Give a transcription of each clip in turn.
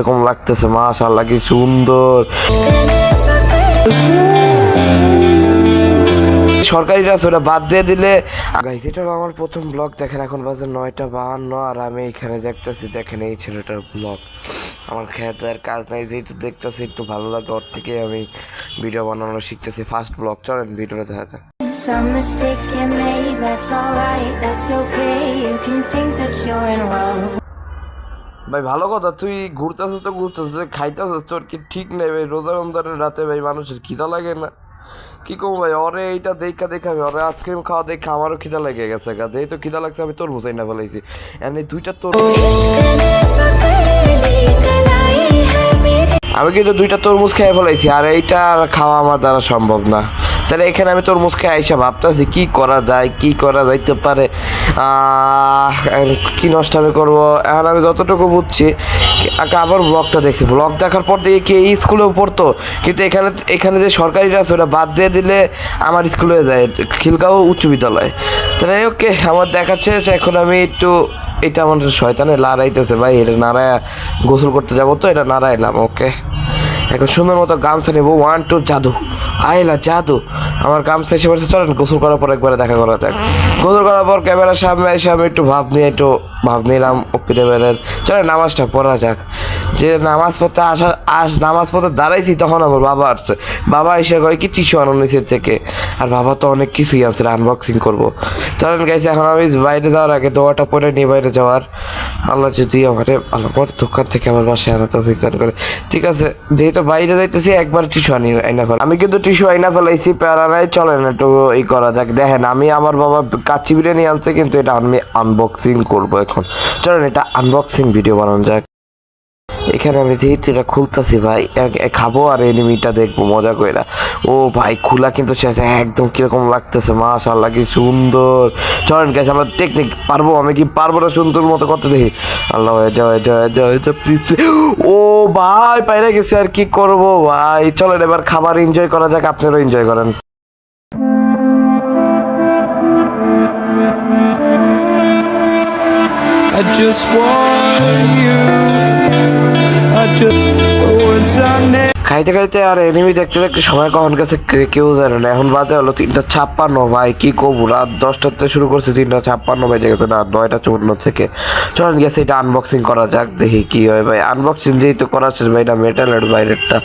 এরকম লাগতেছে মাশাআল্লাহ কি সুন্দর সরকারি রাস্তা ওটা বাদ দিয়ে দিলে গাইস এটা হলো আমার প্রথম ব্লগ দেখেন এখন বাজে নয়টা বাহান্ন আর আমি এখানে দেখতেছি দেখেন এই ছেলেটার ব্লগ আমার খেতে আর কাজ নাই যেহেতু দেখতেছি একটু ভালো লাগে ওর থেকে আমি ভিডিও বানানো শিখতেছি ফার্স্ট ব্লগ চলেন ভিডিওটা দেখা যাক Some mistakes get made, that's alright, that's okay. You can think that you're in love. ভাই, ভালো কথা, তুই ঘুরতেছিস তো ঘুরতেছিস খাইতেছিস, তোর কি ঠিক নেই ভাই? রোজা রমজানের রাতে ভাই মানুষের খিদা লাগে না। কি কম ভাই ওরে এইটা দেখা দেখা ওরে আইসক্রিম খাওয়া দেখে, আমারও খিদা লেগে গেছে গা। যেহেতু খিদা লাগছে, আমি তোর বুঝাই না ফেলাইছি। এনে দুইটা তোর আমি কিন্তু দুইটা তরমুজ খেয়ে ফেলাইছি, আর এইটা আর খাওয়া আমার দ্বারা সম্ভব না। তাহলে এখানে আমি তোর খেয়ে আইসা ভাবতেছি, কি করা যায়, কি করা যাইতে পারে? কি নষ্ট আমি করব? এখন আমি যতটুকু বুঝছি আবার ব্লগটা দেখছি। ব্লগ দেখার পর দিয়ে কি এই স্কুলেও পড়তো। কিন্তু এখানে এখানে যে সরকারিটা আছে ওটা বাদ দিয়ে দিলে আমার স্কুলে যায়। খিলগাঁও উচ্চ বিদ্যালয়। তাহলে ওকে আমার দেখাচ্ছে যে এখন আমি একটু, এটা আমার শয়তানে লড়াইতেছে ভাই, এটা নাড়ায় গোসল করতে যাব তো, এটা নাড়াইলাম ওকে এখন সুন্দর মতো গামছা নেব ওয়ান টু জাদু। আইলা, জাদু। আমার গামছা এসে বলছে চলেন, গোসল করার পর একবারে দেখা করা যাক। গোসল করার পর ক্যামেরার সামনে এসে আমি একটু ভাব নিয়ে, একটু ভাব নিলাম ওপি লেভেলের চলেন, নামাজটা পড়া যাক। যে নামাজ পড়তে আসা, আস, নামাজ পড়তে দাঁড়াইছি তখন আমার বাবা আসছে। বাবা এসে কয়, কি টিস্যু আনো নিচের থেকে? আর বাবা তো অনেক কিছুই আনছে আনবক্সিং করব। চলেন গাইছে এখন আমি বাইরে যাওয়ার আগে দোয়াটা পরে নিয়ে বাইরে যাওয়ার। আল্লাহ যদি আমারে আল্লাহ কত দোকান থেকে আমার বাসায় আনা তৌফিক দান করে। ঠিক আছে, যেহেতু বাইরে যাইতেছি, একবার টিস্যু আনি, আইনা ফেল। আমি কিন্তু টিস্যু আইনা ফেলাইছি, প্যারা নাই চলেন একটু ই করা যাক। দেখেন, আমি আমার বাবা কাচ্চি বিরিয়ানি আনছে, কিন্তু এটা আমি আনবক্সিং করব এখন। চলেন, এটা আনবক্সিং ভিডিও বানানো যাক। এখানে আমি যেহেতু এটা খুলতেছি ভাই খাব আর এনিমিটা দেখব, মজা করে না ও ভাই, খোলা কিন্তু সেটা একদম কীরকম লাগতেছে, মাশাআল্লাহ কি সুন্দর। চলেন গেছে আমরা টেকনিক পারব, আমি কি পারব না সুন্দর মতো করতে দেখি? আল্লাহ প্লিজ ও ভাই, পাইরে গেছে আর কি করব ভাই? চলেন এবার খাবার এনজয় করা যাক, আপনারাও এনজয় করেন। I just want you. I just, what's our name? খাইতে খাইতে আর এনিমি দেখতে দেখতে সময় কখন গেছে কেউ জানে না। এখন বাজে হলো তিনটা ছাপ্পান্ন। ভাই, কি করব রাত দশটার থেকে শুরু করছে তিনটা ছাপ্পান্ন বেজে গেছে, না, নয়টা চুয়ান্ন থেকে। চলেন গেছে এটা আনবক্সিং করা যাক, দেখি কি হয়। ভাই আনবক্সিং যেহেতু করা শেষ, ভাই, এটা মেটালের বাইরেরটা।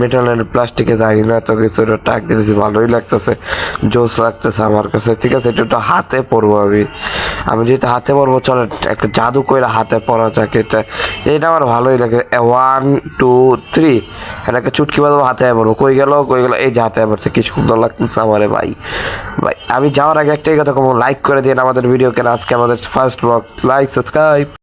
মেটালের প্লাস্টিকে জানি না তো কিছু টাক দিতেছি, ভালোই লাগতেছে জোস লাগতেছে আমার কাছে। ঠিক আছে, এটা একটু হাতে পরবো আমি। আমি যেহেতু হাতে পরবো, চলেন, একটা জাদু করে হাতে পরা যাক এটা। এটা আমার ভালোই লাগে। ওয়ান টু থ্রি এটাকে চুটকি বাজাবো, হাতে পড়ব কই গেল? কই গেল? এই যে হাতে পড়ছে কি সুন্দর লাগতেছে আমারে ভাই ভাই। আমি যাওয়ার আগে একটাই কথা কমো লাইক করে দিন আমাদের ভিডিও কেন। আজকে আমাদের ফার্স্ট ব্লগ লাইক সাবস্ক্রাইব